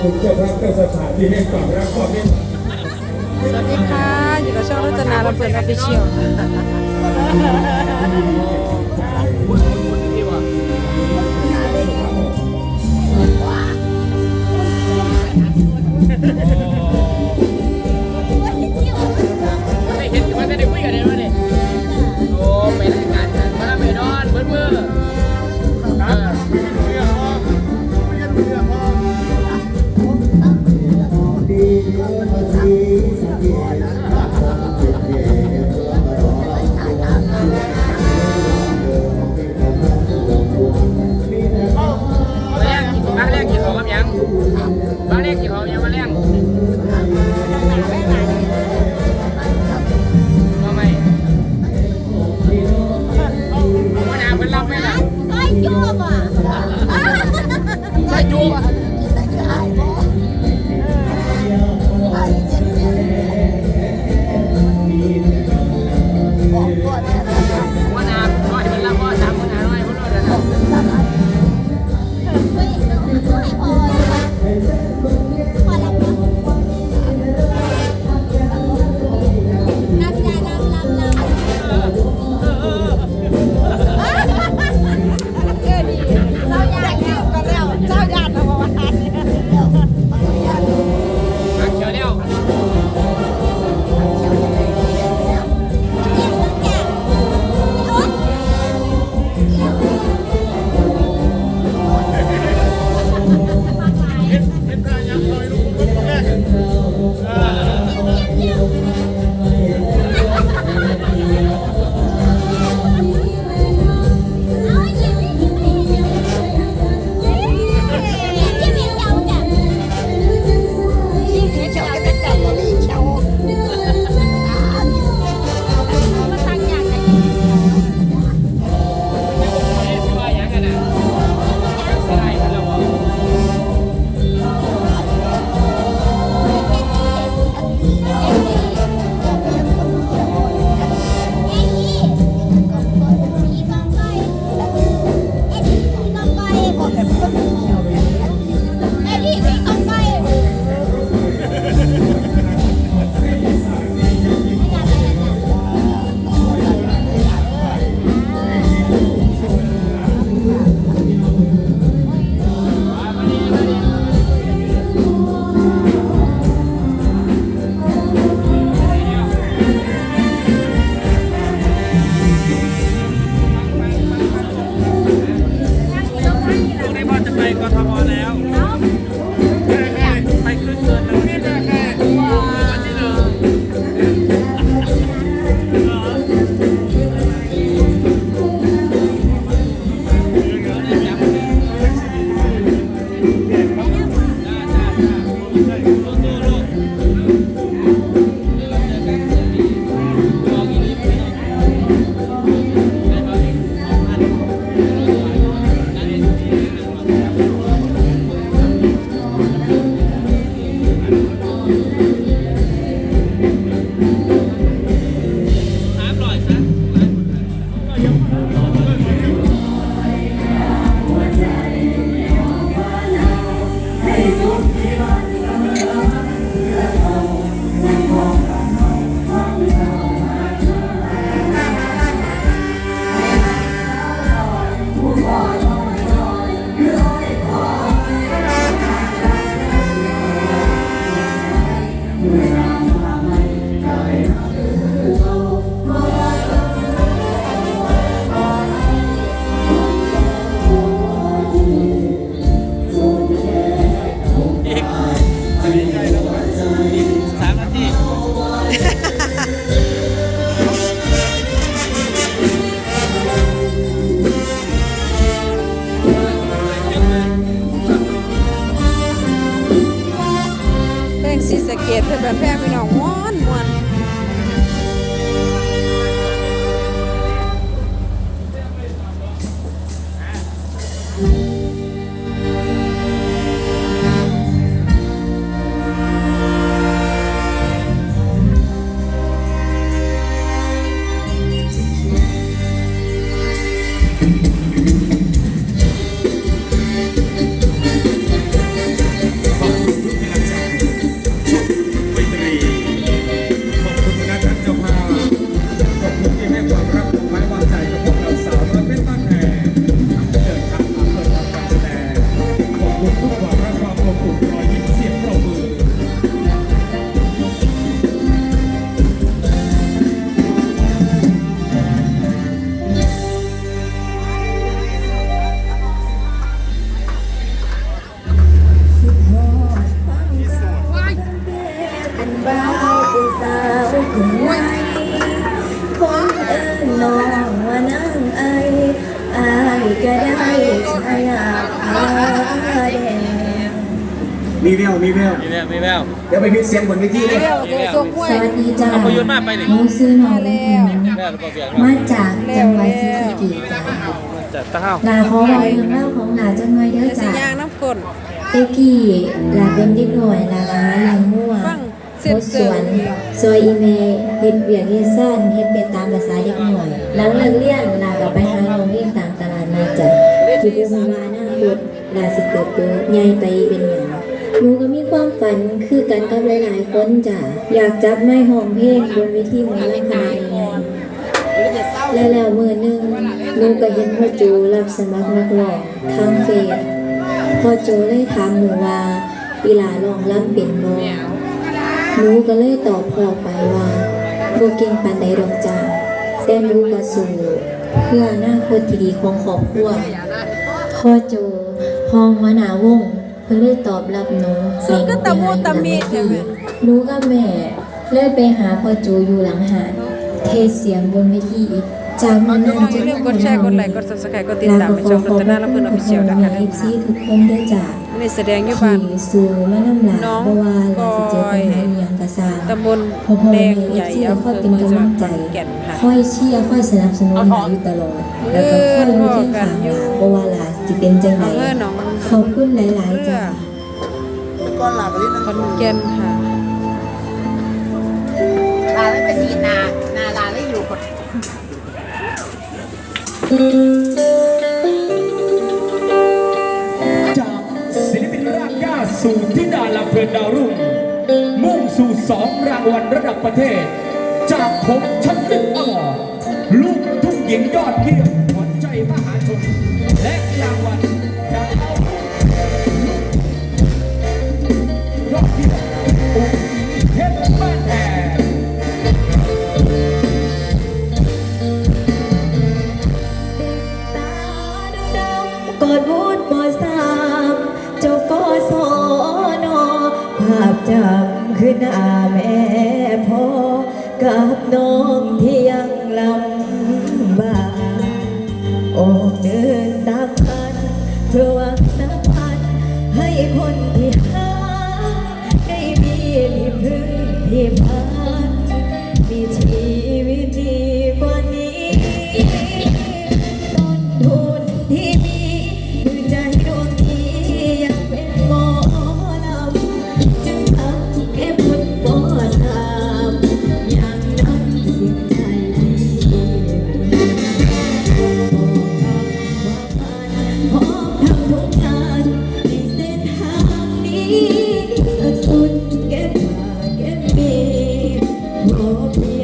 ผมจะรักแต่สถานที่ให้ความรักควาเมตตาสวัสดีค่ะ อยู่กับช่องรัตนาลำเปิดออฟฟิเชียล สามนาทีแป้งสีสะเกดเป็นแบแป้งพี่น้องว้า มีแววมีแววมีแววมีแววเดี๋ยวไปมิกเสียงบนเวทีเลยมีแววสวัสดีจ้าเอาคุทมาไปหนิมูซื้อนองมแล้วมาจากจังหวัดศรีสะเกจ้าจาาลาขอไว้เรื่องเล่าของหลาจังไว้เยอะจ้าเต็กกี้หลาเป็นดิกหน่อยลาล้าลี้งมั่วโคสวนซอยอีเมเฮ็ดเวียกเฮ็ดซ่านเฮ็ดเป็นตามภาษาเด็กหน่อย หลังเลิกเรียนลากับไปหาโรงเรียนตามตลาดนาจ้า คิดว่ามาหน้าคตลาสิเติบโตใหญ่ไปเป็นหยังหนูก็มีความฝันคือกันกับหลายๆคนจ้ะอยากจับไม้หองเพลงบนเวทีหมอลำขนาดใหญ่และแล้วมือหนึ่งหนูก็เห็นพ่อจูรับสมัครนักร้องทางเฟซพ่อจูเลยถามหนูว่าอีหลาลองรับเป็นบ่หนูก็เลยตอบพ่อไปว่าบ่เก่งปานใดดอกจ้าแต่หนูก็สู้เพื่ออนาคตที่ดีของครอบครัว พ่อโจห้องหัวหน้าวงเพิ่นเลยตอบรับหนูซึ่งก็ตะมูตะมีใช่ไหมหนูกับแม่เลยไปหาพ่อโจอยู่หลังหาดเทศเสียงบนเวทีอีกจากนั้นจนอย่าลืมกดแชร์กดไลค์กด Subscribe กดติดตามในช่องรัตนาลำเพิ่นออฟฟิเชียลนะคะเอฟซีทุกคนด้วยจ้ะนี่แสดงอยู่บ้านขี่สู่มะน้ำหลาน้องเพราะว่าเราจะเจอปัญหาบอยอหย่างกระซางตำบลพ่อพ่อแดแม่งเอใหญ่ฟซีอำเภค่อยอเป็นเมืองจังกำหลัวัดงใจขอนแก่นค่ะค่อยเชียร์ค่อยสนับสนุนหลาอยู่ตลอด แล้วก็ค่อยรู้ที่ขางหลาเพราะว่าหลา จะเป็นจังไดอำเภอหนองขอบคุณหลาย ๆ จ้ะขอนแก่นค่ะลาไม่ไปสีนา นาลาไม่อยู่คนจากศิลปินรากหญ้าสู่ที่ดาลำเพลินดาวรุ่ง มุ่งสู่สองรางวัลระดับประเทศ จากผมชัดลึกอวอร์ดลูกทุ่งหญิงยอดเยี่ยมขวัญใจ มหาชน และรางวัลจากเอายอดเยี่ยมอุ้งอิงเพบ้านแพงกอดวุฒิมสามเจ้าก็สอนอภาพจำคือหน้าแม่พ่อกับน้อง รอพี่